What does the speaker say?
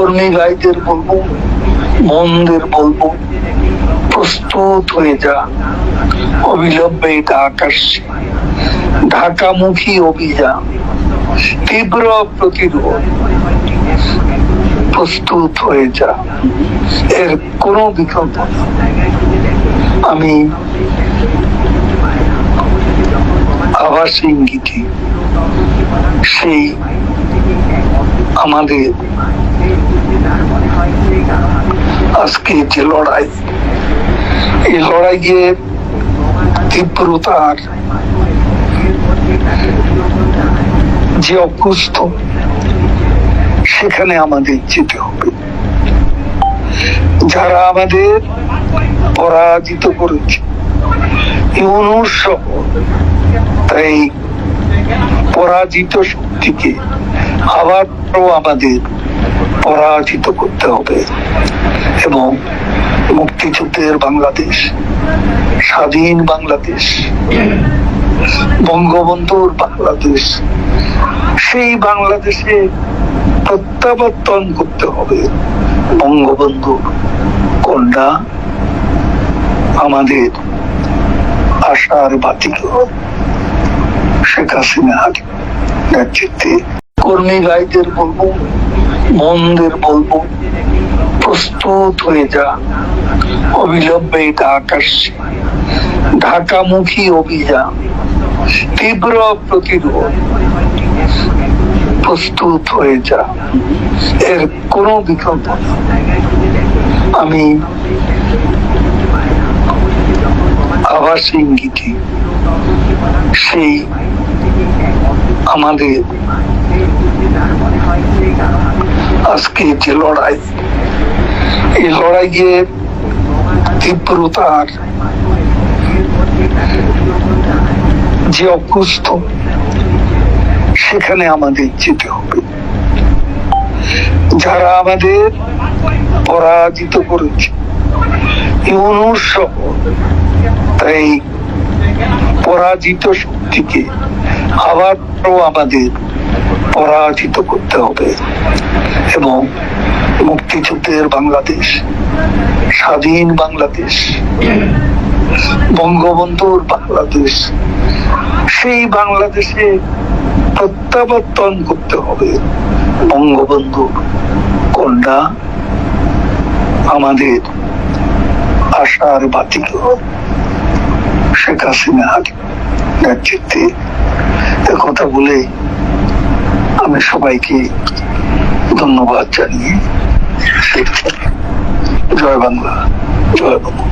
কর্মী ভাইদের বলব, মনদের বলব, প্রস্তুত হয়ে যা। অবিলম্বে ঢাকা ঢাকামুখী অভিযান, তীব্র প্রতিরোধ। প্রস্তুত হয়ে যা। এর কোনো বিকল্প। আমি আবাস ইঙ্গিতে সেই আমাদের আজকে যে লড়াই, এই লড়াইয়ের তীব্রতার যে অভ্যস্ত, সেখানে আমাদের যেতে হবে। যারা আমাদের পরাজিত করেছে, ইউনুস তাই পরাজিত শক্তিকে আবারও আমাদের পরাজিত করতে হবে। এবং মুক্তিযুদ্ধের বাংলাদেশ, স্বাধীন বাংলাদেশ, বঙ্গবন্ধুর বাংলাদেশ, সেই বাংলাদেশে প্রত্যাবর্তন করতে হবে। বঙ্গবন্ধুর কন্যা, আমাদের আশার বাতিল শেখ হাসিনার নেতৃত্বে। কর্মী ভাইদের বলব মনদের বলব, প্রস্তুত হয়ে যা। অবিলম্বে এটা ঢাকা ঢাকামুখী অভিযান। তীব্র প্রতিরোধ। প্রস্তুত হয়ে যা। এর কোনো বিকল্প আমি আবাস ইঙ্গিতে সেই আমাদের আজকে যে লড়াই, এই লড়াইয়ের তীব্রতার যে অভ্যস্ত সেখানে আমাদের যেতে হবে। যারা আমাদের পরাজিত করেছে, ইউনুস সহ, তাই পরাজিত শক্তিকে আবারও আমাদের পরাজিত করতে হবে। এবং মুক্তিযুদ্ধের বাংলাদেশ, স্বাধীন বাংলাদেশ, বঙ্গবন্ধুর বাংলাদেশ, সেই বাংলাদেশে প্রত্যাবর্তন করতে হবে। বঙ্গবন্ধুর কন্যা, আমাদের আশার বাতিল শেখ হাসিনার নেতৃত্বে। কথা বলে আমি সবাইকে ধন্যবাদ জানিয়ে জয় বাংলা জয় বাংলা।